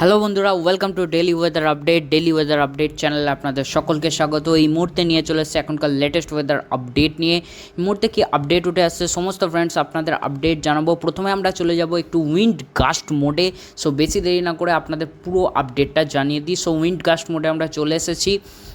Hello বন্ধুরা welcome to daily weather update daily weather update চ্যানেলে আপনাদের সকলকে স্বাগত। এই মুহূর্তে নিয়ে চলে এসেছে এখনকার লেটেস্ট ওয়েদার আপডেট নিয়ে। এই মুহূর্তে কি আপডেট উঠে আসছে, সমস্ত ফ্রেন্ডস আপনাদের আপডেট জানাব। প্রথমে আমরা চলে যাব একটু উইন্ড গাস্ট মোডে সো বেশি দেরি না করে আপনাদের পুরো আপডেটটা জানিয়ে দিই। সো উইন্ড গাস্ট মোডে আমরা চলে এসেছি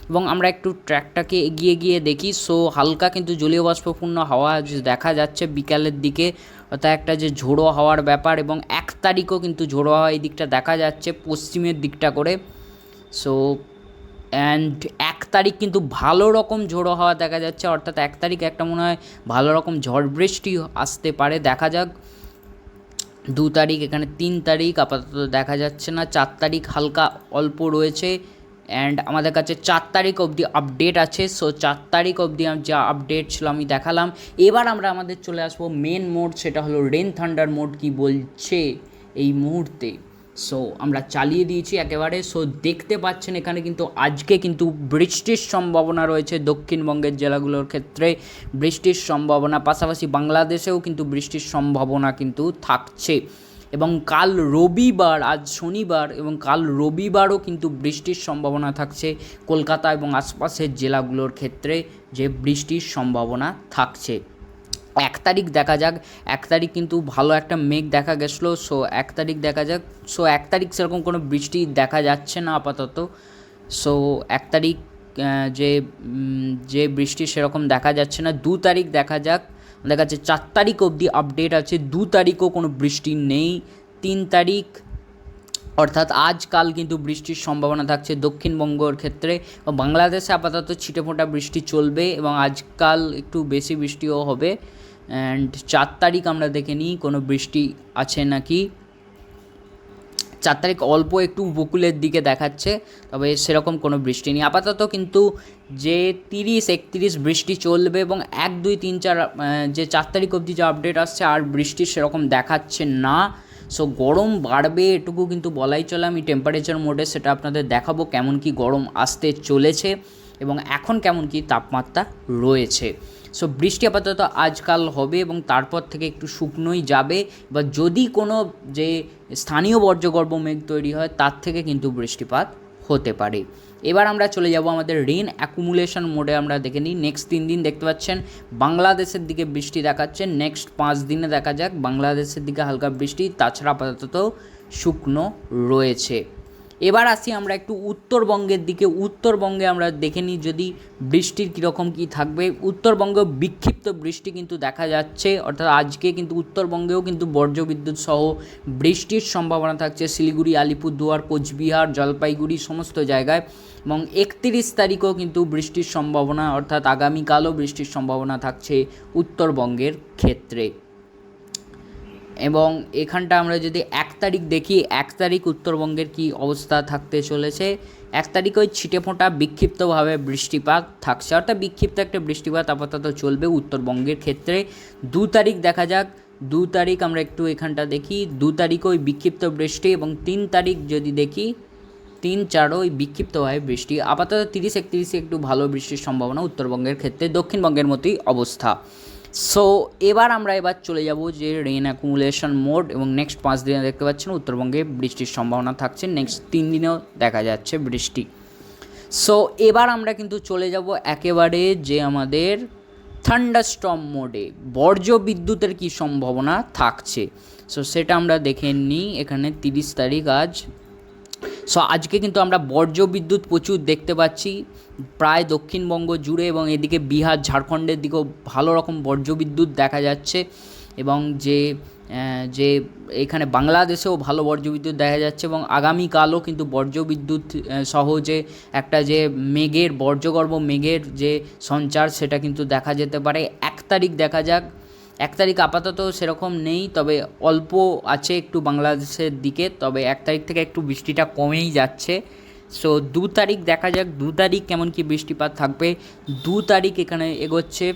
এবং আমরা একটু ট্র্যাকটাকে এগিয়ে গিয়ে দেখি। সো হালকা কিন্তু জলীয় বাষ্পপূর্ণ হাওয়া দেখা যাচ্ছে বিকালের দিকে। অর্থাৎ একটা যে ঝোড়ো হাওয়ার ব্যাপার এবং এক তারিখও কিন্তু ঝোড়ো হাওয়া এই দিকটা দেখা যাচ্ছে, পশ্চিমের দিকটা করে। সো অ্যান্ড এক তারিখ কিন্তু ভালো রকম ঝোড়ো হাওয়া দেখা যাচ্ছে, অর্থাৎ এক তারিখ একটা মনে হয় ভালো রকম ঝড় বৃষ্টি আসতে পারে, দেখা যাক। দু তারিখ এখানে তিন তারিখ, আপাতত দেখা যাচ্ছে না, চার তারিখ হালকা অল্প রয়েছে। অ্যান্ড আমাদের কাছে চার তারিখ অবধি আপডেট আছে। সো চার তারিখ অবধি যা আপডেট ছিল আমি দেখালাম। এবার আমরা আমাদের চলে আসব মেন মোড সেটা হলো রেন থান্ডার মোড কি বলছে এই মুহূর্তে। সো আমরা চালিয়ে দিয়েছি একেবারে। সো দেখতে পাচ্ছেন এখানে কিন্তু আজকে কিন্তু বৃষ্টির সম্ভাবনা রয়েছে দক্ষিণবঙ্গের জেলাগুলোর ক্ষেত্রে। বৃষ্টির সম্ভাবনা, পাশাপাশি বাংলাদেশেও কিন্তু বৃষ্টির সম্ভাবনা কিন্তু থাকছে। এবং কাল রবিবার, আজ শনিবার এবং কাল রবিবারও কিন্তু বৃষ্টির সম্ভাবনা থাকছে কলকাতা এবং আশপাশের জেলাগুলোর ক্ষেত্রে যে বৃষ্টির সম্ভাবনা থাকছে। এক তারিখ দেখা যাক, এক তারিখ কিন্তু ভালো একটা মেঘ দেখা গেছিল, সো এক তারিখ দেখা যাক, সো এক তারিখ সেরকম কোনো বৃষ্টি দেখা যাচ্ছে না আপাতত। সো এক তারিখ যে যে বৃষ্টি সেরকম দেখা যাচ্ছে না। দু তারিখ দেখা যাক আমাদের যাচ্ছে চার তারিখ অবধি আপডেট আছে, দু তারিখও কোনো বৃষ্টি নেই, তিন তারিখ, অর্থাৎ আজকাল কিন্তু বৃষ্টির সম্ভাবনা থাকছে দক্ষিণবঙ্গর ক্ষেত্রে। বাংলাদেশে আপাতত ছিটেফোঁটা বৃষ্টি চলবে এবং আজকাল একটু বেশি বৃষ্টিও হবে। অ্যান্ড চার তারিখ আমরা দেখে নিই, কোনো বৃষ্টি আছে নাকি? চার তারিখ অল্প একটু উপকূলের দিকে দেখাচ্ছে, তবে সেরকম কোনো বৃষ্টি নেই। আপাতত কিন্তু যে তিরিশ, একত্রিশ বৃষ্টি চলবে এবং এক, দুই, তিন, চার যে চার তারিখ অবধি যে আপডেট আসছে আর বৃষ্টি সেরকম দেখাচ্ছে না। সো গরম বাড়বে এটুকু কিন্তু বলাই চলে। আমি টেম্পারেচার মোডে সেটা আপনাদের দেখাবো কেমন কি গরম আসতে চলেছে এবং এখন কেমন কি তাপমাত্রা রয়েছে। সো বৃষ্টি আপাতত আজকাল হবে এবং তারপর থেকে একটু শুকনোই যাবে। বা যদি কোনো যে স্থানীয় বর্জ্যগর্ভ মেঘ তৈরি হয়, তার থেকে কিন্তু বৃষ্টিপাত হতে পারে। এবার আমরা চলে যাব আমাদের রেন অ্যাকুমুলেশন মোডে আমরা দেখে নিই নেক্সট তিন দিন দেখতে পাচ্ছেন, বাংলাদেশের দিকে বৃষ্টি দেখাচ্ছে। নেক্সট পাঁচ দিনে দেখা যাক, বাংলাদেশের দিকে হালকা বৃষ্টি, তাছাড়া আপাতত শুকনো রয়েছে। এবার আসি আমরা একটু উত্তরবঙ্গের দিকে। উত্তরবঙ্গে আমরা দেখে নিই যদি বৃষ্টির কীরকম কী থাকবে। উত্তরবঙ্গে বিক্ষিপ্ত বৃষ্টি কিন্তু দেখা যাচ্ছে, অর্থাৎ আজকে কিন্তু উত্তরবঙ্গেও কিন্তু বজ্রবিদ্যুৎ সহ বৃষ্টির সম্ভাবনা থাকছে। শিলিগুড়ি, আলিপুরদুয়ার, কোচবিহার, জলপাইগুড়ি সমস্ত জায়গায়। এবং একত্রিশ তারিখও কিন্তু বৃষ্টির সম্ভাবনা, অর্থাৎ আগামীকালও বৃষ্টির সম্ভাবনা থাকছে উত্তরবঙ্গের ক্ষেত্রে। এবং এখানটা আমরা যদি এক তারিখ দেখি, এক তারিখ উত্তরবঙ্গের কি অবস্থা থাকতে চলেছে? এক তারিখ ওই ছিটেফোঁটা বিক্ষিপ্তভাবে বৃষ্টিপাত থাকছে। অর্থাৎ বিক্ষিপ্ত একটা বৃষ্টিপাত আপাতত চলবে উত্তরবঙ্গের ক্ষেত্রে। দু তারিখ দেখা যাক, দু তারিখ আমরা একটু এখানটা দেখি। দু তারিখ ওই বিক্ষিপ্ত বৃষ্টি এবং তিন তারিখ যদি দেখি, তিন চারও ওই বিক্ষিপ্তভাবে বৃষ্টি। আপাতত তিরিশ একত্রিশে একটু ভালো বৃষ্টির সম্ভাবনা উত্তরবঙ্গের ক্ষেত্রে। দক্ষিণবঙ্গের মতোই অবস্থা। সো এবার আমরা এবার চলে যাব যে রেন অ্যাকুমুলেশন মোড এবং নেক্সট পাঁচ দিনে দেখতে পাচ্ছেন উত্তরবঙ্গে বৃষ্টির সম্ভাবনা থাকছে। নেক্সট তিন দিনেও দেখা যাচ্ছে বৃষ্টি। সো এবার আমরা কিন্তু চলে যাব একেবারে যে আমাদের থান্ডারস্টর্ম মোডে বর্জ্য বিদ্যুতের কি সম্ভাবনা থাকছে? সো সেটা আমরা দেখে নিই। এখানে তিরিশ তারিখ আজ সো আজকে কিন্তু আমরা বর্জ্য বিদ্যুৎ প্রচুর দেখতে পাচ্ছি। প্রায় দক্ষিণবঙ্গ জুড়ে এবং এদিকে বিহার, ঝাড়খণ্ডের দিকেও ভালো রকম বর্জ্য বিদ্যুৎ দেখা যাচ্ছে এবং যে যে এখানে বাংলাদেশেও ভালো বর্জ্য বিদ্যুৎ দেখা যাচ্ছে এবং আগামীকালও কিন্তু বর্জ্য বিদ্যুৎ সহ যে একটা যে মেঘের, বর্জ্যগর্ভ মেঘের যে সঞ্চার সেটা কিন্তু দেখা যেতে পারে। এক তারিখ দেখা যাক এক তারিখ আপাতত সেরকম নেই, তবে অল্প আছে একটু বাংলাদেশের দিকে, তবে এক তারিখ থেকে একটু বৃষ্টিটা কমেই যাচ্ছে। সো দু তারিখ দেখা যাক, দু তারিখ কেমন কি বৃষ্টিপাত থাকবে, দু তারিখ এখানে এগোচ্ছে।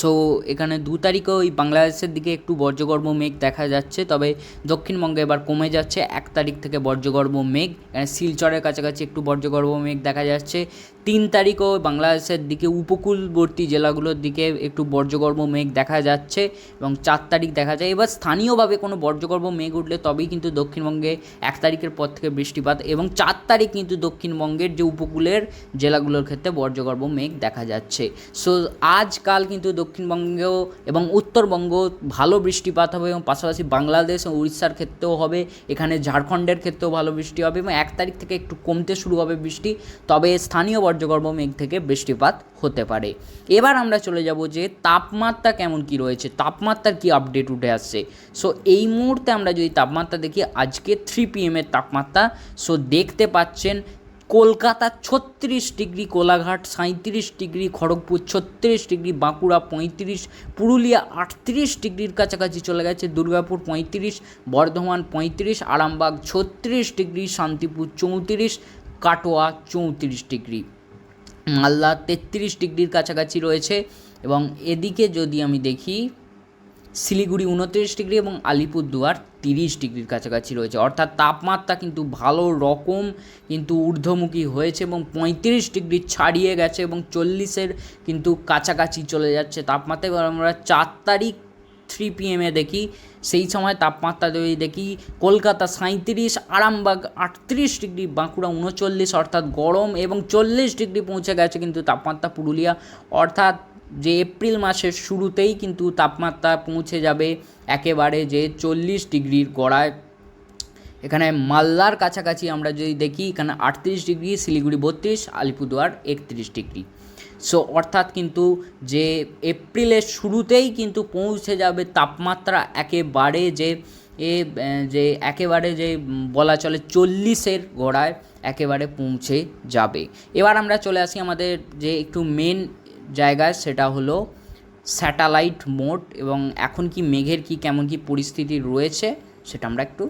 সো এখানে দু তারিখে ওই বাংলাদেশের দিকে একটু বর্জ্যগর্ভ মেঘ দেখা যাচ্ছে, তবে দক্ষিণবঙ্গে এবার কমে যাচ্ছে। এক তারিখ থেকে বর্জ্যগর্ভ মেঘ শিলচরের কাছাকাছি একটু বর্জ্যগর্ভ মেঘ দেখা যাচ্ছে। তিন তারিখও বাংলাদেশের দিকে উপকূলবর্তী জেলাগুলোর দিকে একটু বর্জ্যগর্ভ মেঘ দেখা যাচ্ছে এবং চার তারিখ দেখা যায়। এবার স্থানীয়ভাবে কোনো বর্জ্যগর্ভ মেঘ উঠলে তবেই কিন্তু দক্ষিণবঙ্গে এক তারিখের পর থেকে বৃষ্টিপাত এবং চার তারিখ কিন্তু দক্ষিণবঙ্গের যে উপকূলের জেলাগুলোর ক্ষেত্রে বর্জ্যগর্ভ মেঘ দেখা যাচ্ছে। সো আজকাল কিন্তু দক্ষিণবঙ্গেও এবং উত্তরবঙ্গ ভালো বৃষ্টিপাত হবে এবং পাশাপাশি বাংলাদেশ ও উড়িষ্যার ক্ষেত্রেও হবে। এখানে ঝাড়খণ্ডের ক্ষেত্রেও ভালো বৃষ্টি হবে এবং এক তারিখ থেকে একটু কমতে শুরু হবে বৃষ্টি। তবে স্থানীয় বর্জ্যগর্ভ মেঘ থেকে বৃষ্টিপাত হতে পারে। এবার আমরা চলে যাব যে তাপমাত্রা কেমন কি রয়েছে? তাপমাত্রার কি আপডেট উঠে আসছে? সো এই মুহূর্তে আমরা যদি তাপমাত্রা দেখি, আজকে থ্রি পিএমের তাপমাত্রা। সো দেখতে পাচ্ছেন কলকাতা ছত্রিশ ডিগ্রি, কোলাঘাট সাঁত্রিশ ডিগ্রি, খড়গপুর ছত্রিশ ডিগ্রি, বাঁকুড়া পঁয়ত্রিশ, পুরুলিয়া আটত্রিশ ডিগ্রির কাছাকাছি চলে গেছে, দুর্গাপুর পঁয়ত্রিশ, বর্ধমান পঁয়ত্রিশ, আরামবাগ ছত্রিশ ডিগ্রি, শান্তিপুর চৌত্রিশ, কাটোয়া চৌত্রিশ ডিগ্রি। মালদা তেত্রিশ ডিগ্রির কাছাকাছি রয়েছে এবং এদিকে যদি আমি দেখি শিলিগুড়ি উনত্রিশ ডিগ্রি এবং আলিপুরদুয়ার তিরিশ ডিগ্রির কাছাকাছি রয়েছে। অর্থাৎ তাপমাত্রা কিন্তু ভালো রকম কিন্তু ঊর্ধ্বমুখী হয়েছে এবং পঁয়ত্রিশ ডিগ্রি ছাড়িয়ে গেছে এবং চল্লিশের কিন্তু কাছাকাছি চলে যাচ্ছে তাপমাত্রা। এবার আমরা চার তারিখ থ্রি পিএমে দেখি, সেই সময় তাপমাত্রা যদি দেখি, কলকাতা সাঁত্রিশ আরামবাগ আটত্রিশ ডিগ্রি, বাঁকুড়া উনচল্লিশ, অর্থাৎ গরম এবং চল্লিশ ডিগ্রি পৌঁছে গেছে কিন্তু তাপমাত্রা পুরুলিয়া। অর্থাৎ যে এপ্রিল মাসের শুরুতেই কিন্তু তাপমাত্রা পৌঁছে যাবে একেবারে যে চল্লিশ ডিগ্রির গড়ায়। এখানে মালদার কাছাকাছি আমরা যদি দেখি, এখানে আটত্রিশ ডিগ্রি, শিলিগুড়ি বত্রিশ, আলিপুরদুয়ার একত্রিশ ডিগ্রি। সো অর্থাৎ কিন্তু যে এপ্রিলের শুরুতেই কিন্তু পৌঁছে যাবে তাপমাত্রা একেবারে যে, এ, যে একেবারে যে বলা চলে চল্লিশের গোড়ায় একেবারে পৌঁছে যাবে। এবার আমরা চলে আসি আমাদের যে একটু মেন জায়গায় সেটা হলো স্যাটেলাইট মোড এবং এখন কি মেঘের কি কেমন কি পরিস্থিতি রয়েছে সেটা আমরা একটু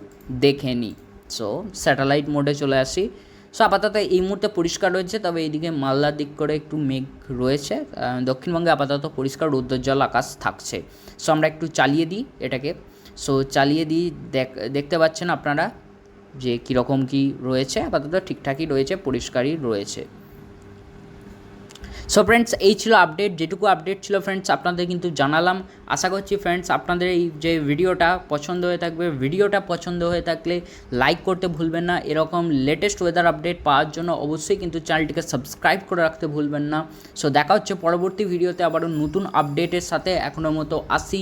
দেখে নিই। সো স্যাটেলাইট মোডে চলে আসি। সো আপাতত এই মুহূর্তে পরিষ্কার রয়েছে, তবে এইদিকে মালদার দিক করে একটু মেঘ রয়েছে। দক্ষিণবঙ্গে আপাতত পরিষ্কার রৌদ্রোজ্জ্বল আকাশ থাকছে। সো আমরা একটু চালিয়ে দিই এটাকে। সো চালিয়ে দিই, দেখ, দেখতে পাচ্ছেন আপনারা যে কীরকম কী রয়েছে। আপাতত ঠিকঠাকই রয়েছে, পরিষ্কারই রয়েছে। সো ফ্রেন্ডস এই ছিল আপডেট যেটুকু আপডেট ছিল ফ্রেন্ডস আপনাদের কিন্তু জানালাম। আশা করছি ফ্রেন্ডস আপনাদের এই যে ভিডিওটা পছন্দ হয়ে থাকবে ভিডিওটা পছন্দ হয়ে থাকলে লাইক করতে ভুলবেন না। এরকম লেটেস্ট ওয়েদার আপডেট পাওয়ার জন্য অবশ্যই কিন্তু চ্যানেলটিকে সাবস্ক্রাইব করে রাখতে ভুলবেন না। সো দেখা হচ্ছে পরবর্তী ভিডিওতে আবারও নতুন আপডেটের সাথে। এখনও মতো আসি।